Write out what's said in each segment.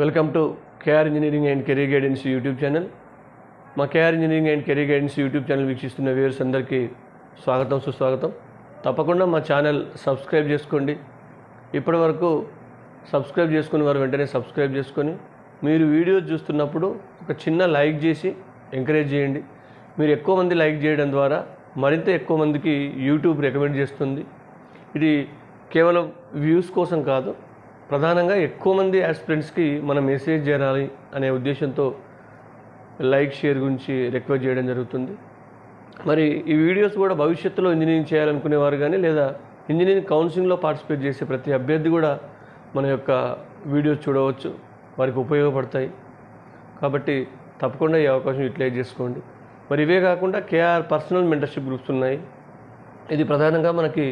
Welcome to KR engineering and career guidance YouTube channel. మా KR engineering and career guidance YouTube channel వీక్షిస్తున్న viewers అందరికీ స్వాగతం సుస్వాగతం. తప్పకుండా మా ఛానల్ సబ్స్క్రైబ్ చేసుకోండి. ఇప్పటి వరకు సబ్స్క్రైబ్ చేసుకుని వారు వెంటనే సబ్స్క్రైబ్ చేసుకొని మీరు వీడియోస్ చూస్తున్నప్పుడు ఒక చిన్న లైక్ చేసి ఎంకరేజ్ చేయండి. మీరు ఎక్కువ మంది లైక్ చేయడం ద్వారా మరింత ఎక్కువ మందికి యూట్యూబ్ రికమెండ్ చేస్తుంది. ఇది కేవలం వ్యూస్ కోసం కాదు ప్రధానంగా ఎక్కువ మంది ఆస్పిరెంట్స్కి మనం మెసేజ్ చేయాలి అనే ఉద్దేశంతో లైక్ షేర్ గురించి రిక్వెస్ట్ చేయడం జరుగుతుంది. మరి ఈ వీడియోస్ కూడా భవిష్యత్తులో ఇంజనీరింగ్ చేయాలనుకునేవారు కానీ లేదా ఇంజనీరింగ్ కౌన్సిలింగ్లో పార్టిసిపేట్ చేసే ప్రతి అభ్యర్థి కూడా మన యొక్క వీడియోస్ చూడవచ్చు. వారికి ఉపయోగపడతాయి. కాబట్టి తప్పకుండా ఈ అవకాశం యూటిలైజ్ చేసుకోండి. మరి ఇవే కాకుండా కేఆర్ పర్సనల్ మెంటర్షిప్ గ్రూప్స్ ఉన్నాయి. ఇది ప్రధానంగా మనకి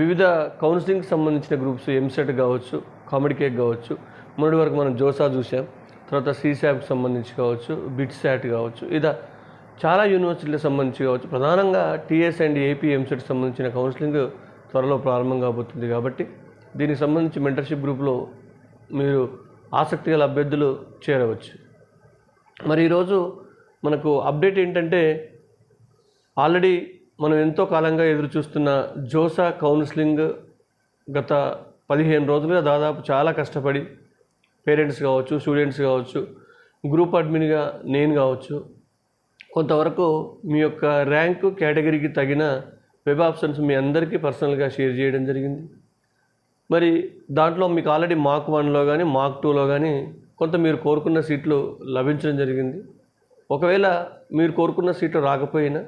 వివిధ కౌన్సిలింగ్కి సంబంధించిన గ్రూప్స్ ఎంసెట్ కావచ్చు. కామెడీ కేక్ కావచ్చు. మొన్నటి వరకు మనం జోసా చూసాం తర్వాత సీసాప్కి సంబంధించి కావచ్చు బిట్ శాట్ కావచ్చు ఇలా చాలా యూనివర్సిటీలకు సంబంధించి కావచ్చు. ప్రధానంగా టీఎస్ అండ్ ఏపీ ఎంసెట్ సంబంధించిన కౌన్సిలింగ్ త్వరలో ప్రారంభం కాబోతుంది కాబట్టి దీనికి సంబంధించి మెంటర్షిప్ గ్రూప్లో మీరు ఆసక్తి గల అభ్యర్థులు చేరవచ్చు. మరి ఈరోజు మనకు అప్డేట్ ఏంటంటే ఆల్రెడీ మనం ఎంతో కాలంగా ఎదురు చూస్తున్న జోసా కౌన్సిలింగ్ గత పదిహేను రోజులుగా దాదాపు చాలా కష్టపడి పేరెంట్స్ కావచ్చు స్టూడెంట్స్ కావచ్చు గ్రూప్ అడ్మిన్గా నేను కావచ్చు కొంతవరకు మీ యొక్క ర్యాంకు కేటగిరీకి తగిన వెబ్ ఆప్షన్స్ మీ అందరికీ పర్సనల్గా షేర్ చేయడం జరిగింది. మరి దాంట్లో మీకు ఆల్రెడీ మాక్ వన్లో కానీ మాక్ టూలో కానీ కొంత మీరు కోరుకున్న సీట్లు లభించడం జరిగింది. ఒకవేళ మీరు కోరుకున్న సీట్లు రాకపోయినా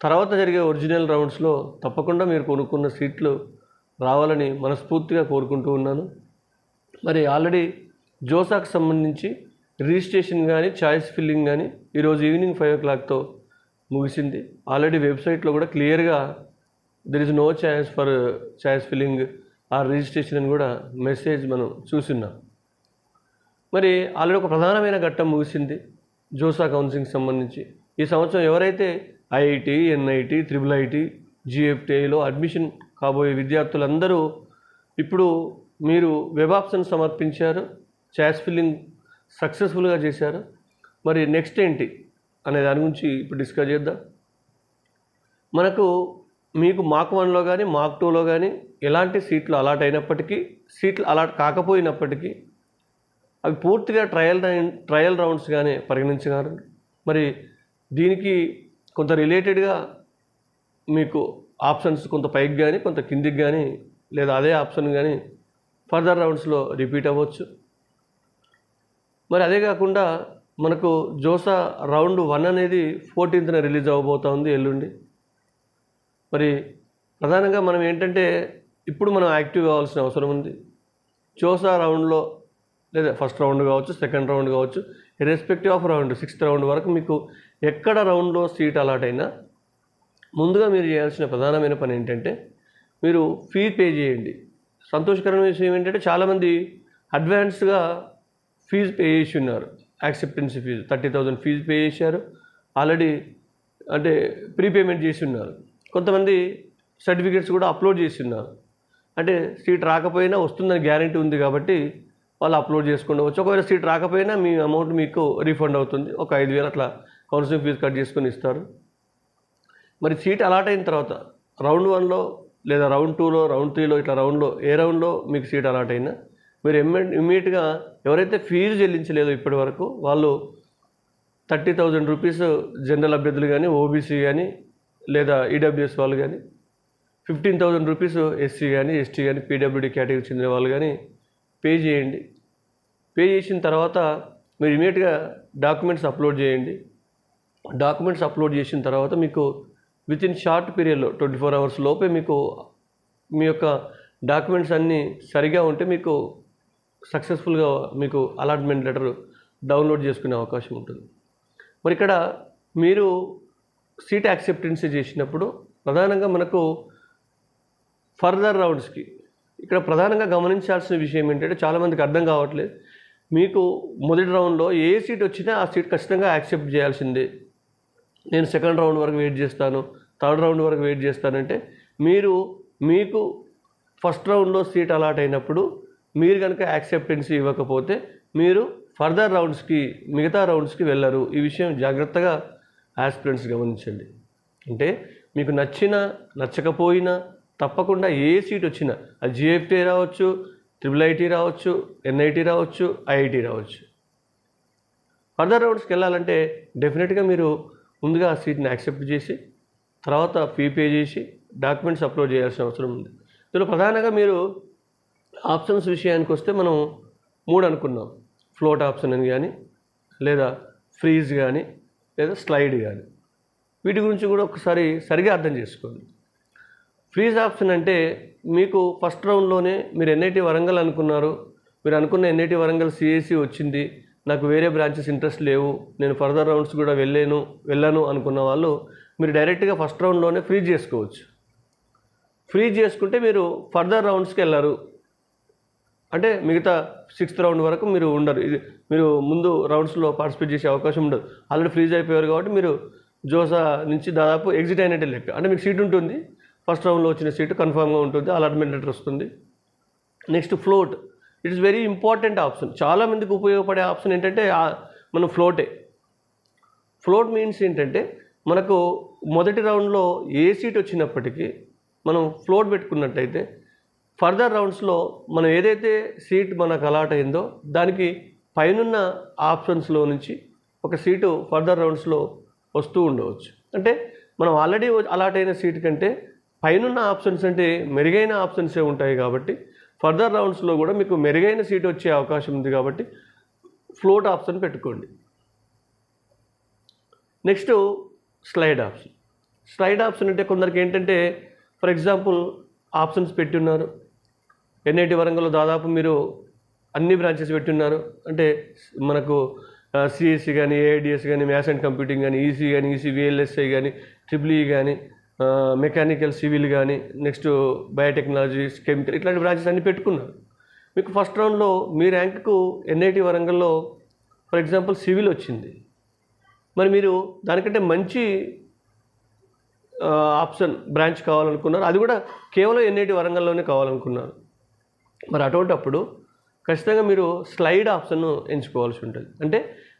తర్వాత జరిగే ఒరిజినల్ రౌండ్స్లో తప్పకుండా మీరు కొనుక్కున్న సీట్లు రావాలని మనస్ఫూర్తిగా కోరుకుంటూ ఉన్నాను. మరి ఆల్రెడీ జోసాకు సంబంధించి రిజిస్ట్రేషన్ కానీ చాయిస్ ఫిల్లింగ్ కానీ ఈరోజు ఈవినింగ్ ఫైవ్ ఓ క్లాక్తో ముగిసింది. ఆల్రెడీ వెబ్సైట్లో కూడా క్లియర్గా there is no choice for choice filling ఆ రిజిస్ట్రేషన్ అని కూడా మెసేజ్ మనం చూస్తున్నాం మరి ఆల్రెడీ ఒక ప్రధానమైన ఘట్టం ముగిసింది జోసా కౌన్సిలింగ్ సంబంధించి. ఈ సంవత్సరం ఎవరైతే ఐఐటి ఎన్ఐటి త్రిబుల్ ఐటి జిఎఫ్టీఐలో అడ్మిషన్ కాబోయే విద్యార్థులందరూ ఇప్పుడు మీరు వెబ్ ఆప్షన్ సమర్పించారు చాస్ ఫిల్లింగ్ సక్సెస్ఫుల్గా చేశారు. మరి నెక్స్ట్ ఏంటి అనే దాని గురించి ఇప్పుడు డిస్కస్ చేద్దాం. మనకు మీకు మాక్ వన్లో కానీ మాక్ టూలో కానీ ఎలాంటి సీట్లు అలాట్ అయినప్పటికీ సీట్లు అలాట్ కాకపోయినప్పటికీ అవి పూర్తిగా ట్రయల్ ట్రయల్ ట్రయల్ రౌండ్స్గానే పరిగణించగలరు. మరి దీనికి కొంత రిలేటెడ్గా మీకు ఆప్షన్స్ కొంత పైకి కానీ కొంత కిందికి కానీ లేదా అదే ఆప్షన్ కానీ ఫర్దర్ రౌండ్స్లో రిపీట్ అవ్వచ్చు. మరి అదే కాకుండా మనకు జోసా రౌండ్ వన్ అనేది ఫోర్టీన్త్న రిలీజ్ అవ్వబోతా ఉంది ఎల్లుండి. మరి ప్రధానంగా మనం ఏంటంటే ఇప్పుడు మనం యాక్టివ్ కావాల్సిన అవసరం ఉంది. జోసా రౌండ్లో లేదా ఫస్ట్ రౌండ్ కావచ్చు సెకండ్ రౌండ్ కావచ్చు irrespective of round sixth round వరకు మీకు ఎక్కడ రౌండ్లో సీట్ అలాట్ అయినా ముందుగా మీరు చేయాల్సిన ప్రధానమైన పని ఏంటంటే మీరు ఫీ పే చేయండి. సంతోషకరమైన విషయం ఏంటంటే చాలామంది అడ్వాన్స్గా ఫీజు పే చేసి ఉన్నారు. Acceptance fee thirty thousand fee pay చేశారు. ఆల్రెడీ అంటే ప్రీపేమెంట్ చేసి ఉన్నారు. కొంతమంది సర్టిఫికేట్స్ కూడా అప్లోడ్ చేసి ఉన్నారు. అంటే సీట్ రాకపోయినా వస్తుందని గ్యారంటీ ఉంది కాబట్టి వాళ్ళు అప్లోడ్ చేసుకోవచ్చు ఒకవేళ సీట్ రాకపోయినా మీ అమౌంట్ మీకు రీఫండ్ అవుతుంది. ఒక ఐదు వేలు అట్లా కౌన్సిలింగ్ ఫీజు కట్ చేసుకొని ఇస్తారు. మరి సీట్ అలాట్ అయిన తర్వాత రౌండ్ వన్లో లేదా రౌండ్ టూలో రౌండ్ త్రీలో ఇట్లా రౌండ్లో ఏ రౌండ్లో మీకు సీట్ అలాట్ అయినా మీరు ఇమ్మీ ఇమ్మీడియట్గా ఎవరైతే ఫీజు చెల్లించలేదో ఇప్పటి వరకు వాళ్ళు థర్టీ థౌజండ్ రూపీస్ జనరల్ అభ్యర్థులు కానీ ఓబీసీ కానీ లేదా ఈడబ్ల్యూఎస్ వాళ్ళు కానీ ఫిఫ్టీన్ థౌజండ్ రూపీస్ ఎస్సీ కానీ ఎస్టీ కానీ పీడబ్ల్యూడీ కేటగిరీ చెందిన వాళ్ళు కానీ పే చేయండి. పే చేసిన తర్వాత మీరు ఇమీడియట్గా డాక్యుమెంట్స్ అప్లోడ్ చేయండి. డాక్యుమెంట్స్ అప్లోడ్ చేసిన తర్వాత మీకు విత్ ఇన్ షార్ట్ పీరియడ్లో ట్వంటీ ఫోర్ అవర్స్ లోపే మీకు మీ యొక్క డాక్యుమెంట్స్ అన్నీ సరిగా ఉంటే మీకు సక్సెస్ఫుల్గా మీకు అలాట్మెంట్ లెటర్ డౌన్లోడ్ చేసుకునే అవకాశం ఉంటుంది. మరి ఇక్కడ మీరు సీట్ యాక్సెప్టెన్సీ చేసినప్పుడు ప్రధానంగా మనకు ఫర్దర్ రౌండ్స్కి ఇక్కడ ప్రధానంగా గమనించాల్సిన విషయం ఏంటంటే చాలామందికి అర్థం కావట్లేదు. మీకు మొదటి రౌండ్లో ఏ సీట్ వచ్చినా ఆ సీట్ ఖచ్చితంగా యాక్సెప్ట్ చేయాల్సిందే. నేను సెకండ్ రౌండ్ వరకు వెయిట్ చేస్తాను. థర్డ్ రౌండ్ వరకు వెయిట్ చేస్తానంటే మీరు మీకు ఫస్ట్ రౌండ్లో సీట్ అలాట్ అయినప్పుడు మీరు కనుక యాక్సెప్టెన్స్ ఇవ్వకపోతే మీరు ఫర్దర్ రౌండ్స్కి మిగతా రౌండ్స్కి వెళ్ళరు. ఈ విషయం జాగ్రత్తగా ఆస్పిరెంట్స్ గమనించండి. అంటే మీకు నచ్చిన నచ్చకపోయినా తప్పకుండా ఏ సీట్ వచ్చినా అది జిఎఫ్టీ రావచ్చు ట్రిపుల్ ఐటీ రావచ్చు ఎన్ఐటి రావచ్చు ఐఐటి రావచ్చు. ఫర్దర్ రౌండ్స్కి వెళ్ళాలంటే డెఫినెట్గా మీరు ముందుగా ఆ సీట్ని యాక్సెప్ట్ చేసి తర్వాత ఫీ పే చేసి డాక్యుమెంట్స్ అప్లోడ్ చేయాల్సిన అవసరం ఉంది. ఇందులో ప్రధానంగా మీరు ఆప్షన్స్ విషయానికి వస్తే మనం మూడు అనుకున్నాం. ఫ్లోట్ ఆప్షన్ అని కానీ లేదా ఫ్రీజ్ కానీ లేదా స్లైడ్ కానీ. వీటి గురించి కూడా ఒకసారి సరిగా అర్థం చేసుకోండి. ఫ్రీజ్ ఆప్షన్ అంటే మీకు ఫస్ట్ రౌండ్లోనే మీరు ఎన్ఐటి వరంగల్ అనుకున్నారు. మీరు అనుకున్న ఎన్ఐటి వరంగల్ సిఎసి వచ్చింది. నాకు వేరే బ్రాంచెస్ ఇంట్రెస్ట్ లేవు. నేను ఫర్దర్ రౌండ్స్ కూడా వెళ్ళాను వెళ్ళాను అనుకున్న వాళ్ళు మీరు డైరెక్ట్గా ఫస్ట్ రౌండ్లోనే ఫ్రీజ్ చేసుకోవచ్చు. ఫ్రీజ్ చేసుకుంటే మీరు ఫర్దర్ రౌండ్స్కి వెళ్ళరు. అంటే మిగతా సిక్స్త్ రౌండ్ వరకు మీరు ఉండరు. ఇది మీరు ముందు రౌండ్స్లో పార్టిసిపేట్ చేసే అవకాశం ఉండదు. ఆల్రెడీ ఫ్రీజ్ అయిపోయారు కాబట్టి మీరు జోసా నుంచి దాదాపు ఎగ్జిట్ అయినట్టే లెక్క. అంటే మీకు సీట్ ఉంటుంది. ఫస్ట్ రౌండ్లో వచ్చిన సీటు కన్ఫామ్గా ఉంటుంది. అలాట్మెంట్ లెటర్ వస్తుంది. Next float. It is very important option. చాలామందికి ఉపయోగపడే ఆప్షన్ ఏంటంటే మనం ఫ్లోటే. ఫ్లోట్ మీన్స్ ఏంటంటే మనకు మొదటి రౌండ్లో ఏ సీట్ వచ్చినప్పటికీ మనం ఫ్లోట్ పెట్టుకున్నట్టయితే ఫర్దర్ రౌండ్స్లో మనం ఏదైతే సీట్ మనకు అలాట్ అయిందో దానికి పైనున్న ఆప్షన్స్లో నుంచి ఒక సీటు ఫర్దర్ రౌండ్స్లో వస్తూ ఉండవచ్చు. అంటే మనం ఆల్రెడీ అలాట్ అయిన సీట్ కంటే పైనున్న ఆప్షన్స్ అంటే మెరుగైన ఆప్షన్సే ఉంటాయి కాబట్టి ఫర్దర్ రౌండ్స్లో కూడా మీకు మెరుగైన సీట్ వచ్చే అవకాశం ఉంది కాబట్టి ఫ్లోట్ ఆప్షన్ పెట్టుకోండి. Next slide option slide option అంటే కొందరికి ఏంటంటే ఫర్ ఎగ్జాంపుల్ ఆప్షన్స్ పెట్టున్నారు. ఎన్ఐటి వరంగల్లో దాదాపు మీరు అన్ని బ్రాంచెస్ పెట్టున్నారు. అంటే మనకు సిఎస్సి కానీ ఏఐడిఎస్ కానీ మ్యాథ్స్ అండ్ కంప్యూటింగ్ కానీ ఈసీ కానీ ఈసీ విఎల్ఎస్ఐ కానీ ట్రిపుల్ ఈ కానీ మెకానికల్ సివిల్ కానీ నెక్స్ట్ బయోటెక్నాలజీ కెమికల్ ఇట్లాంటి బ్రాంచెస్ అన్ని పెట్టుకున్నారు. మీకు ఫస్ట్ రౌండ్లో మీ ర్యాంక్కు ఎన్ఐటి వరంగల్లో ఫర్ ఎగ్జాంపుల్ సివిల్ వచ్చింది. మరి మీరు దానికంటే మంచి ఆప్షన్ బ్రాంచ్ కావాలనుకున్నారు. అది కూడా కేవలం ఎన్ఐటి వరంగల్లోనే కావాలనుకున్నారు. మరి అటువంటప్పుడు ఖచ్చితంగా మీరు స్లైడ్ ఆప్షన్ ఎంచుకోవాల్సి ఉంటుంది. అంటే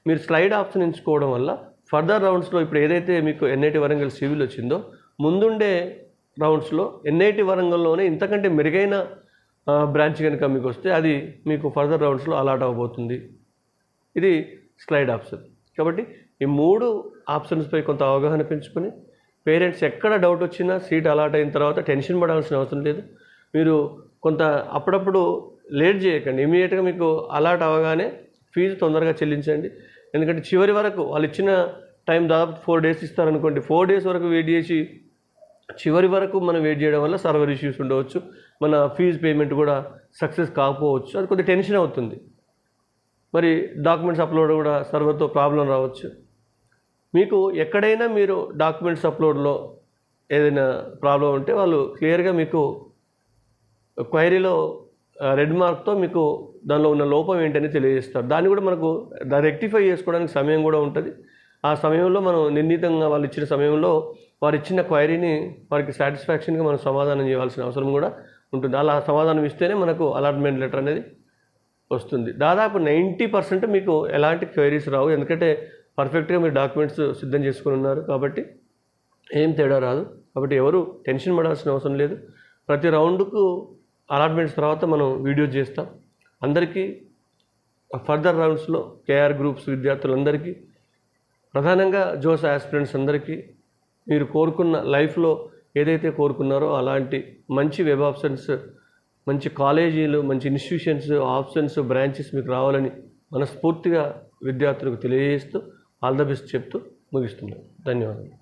మీరు స్లైడ్ ఆప్షన్ ఎంచుకోవడం వల్ల ఫర్దర్ రౌండ్స్లో ఇప్పుడు ఏదైతే మీకు ఎన్ఐటి వరంగల్ సివిల్ వచ్చిందో ముందుండే రౌండ్స్లో ఎన్ఐటి వరంగల్లోనే ఇంతకంటే మెరుగైన బ్రాంచ్ కనుక మీకు వస్తే అది మీకు ఫర్దర్ రౌండ్స్లో అలాట్ అవ్వబోతుంది. ఇది స్లైడ్ ఆప్షన్. కాబట్టి ఈ మూడు ఆప్షన్స్పై కొంత అవగాహన పెంచుకొని పేరెంట్స్ ఎక్కడ డౌట్ వచ్చినా సీట్ అలాట్ అయిన తర్వాత టెన్షన్ పడాల్సిన అవసరం లేదు. మీరు కొంత అప్పుడప్పుడు లేట్ చేయకండి. ఇమీడియట్గా మీకు అలాట్ అవ్వగానే ఫీజు తొందరగా చెల్లించండి. ఎందుకంటే చివరి వరకు వాళ్ళు ఇచ్చిన టైం దాదాపు ఫోర్ డేస్ ఇస్తారనుకోండి. ఫోర్ డేస్ వరకు వెయిట్ చేసి చివరి వరకు మనం వెయిట్ చేయడం వల్ల సర్వర్ ఇష్యూస్ ఉండవచ్చు. మన ఫీజు పేమెంట్ కూడా సక్సెస్ కాకపోవచ్చు. అది కొద్దిగా టెన్షన్ అవుతుంది. మరి డాక్యుమెంట్స్ అప్లోడ్ కూడా సర్వర్తో ప్రాబ్లం రావచ్చు. మీకు ఎక్కడైనా మీరు డాక్యుమెంట్స్ అప్లోడ్లో ఏదైనా ప్రాబ్లం ఉంటే వాళ్ళు క్లియర్గా మీకు క్వైరీలో రెడ్ మార్క్తో మీకు దానిలో ఉన్న లోపం ఏంటని తెలియజేస్తారు. దాన్ని కూడా మనకు రెక్టిఫై చేసుకోవడానికి సమయం కూడా ఉంటుంది. ఆ సమయంలో మనం నిర్ణీతంగా వాళ్ళు ఇచ్చిన సమయంలో వారు ఇచ్చిన క్వైరీని వారికి సాటిస్ఫాక్షన్గా మనం సమాధానం చేయాల్సిన అవసరం కూడా ఉంటుంది. అలా సమాధానం ఇస్తేనే మనకు అలాట్మెంట్ లెటర్ అనేది వస్తుంది. దాదాపు నైంటీ పర్సెంట్ మీకు ఎలాంటి క్వైరీస్ రావు. ఎందుకంటే పర్ఫెక్ట్గా మీరు డాక్యుమెంట్స్ సిద్ధం చేసుకుని ఉన్నారు కాబట్టి ఏం తేడా రాదు. కాబట్టి ఎవరు టెన్షన్ పడాల్సిన అవసరం లేదు. ప్రతి రౌండ్కు అలాట్మెంట్స్ తర్వాత మనం వీడియో చేస్తాం. అందరికీ ఫర్దర్ రౌండ్స్లో కేఆర్ గ్రూప్స్ విద్యార్థులందరికీ ప్రధానంగా జోస్ ఆస్పిరెంట్స్ అందరికీ మీరు కోరుకున్న లైఫ్లో ఏదైతే కోరుకున్నారో అలాంటి మంచి వెబ్ ఆప్షన్స్ మంచి కాలేజీలు మంచి ఇన్స్టిట్యూషన్స్ ఆప్షన్స్ బ్రాంచెస్ మీకు రావాలని మనస్ఫూర్తిగా విద్యార్థులకు తెలియజేస్తూ ఆల్ ద బెస్ట్ చెప్తూ ముగిస్తున్నాను. ధన్యవాదాలు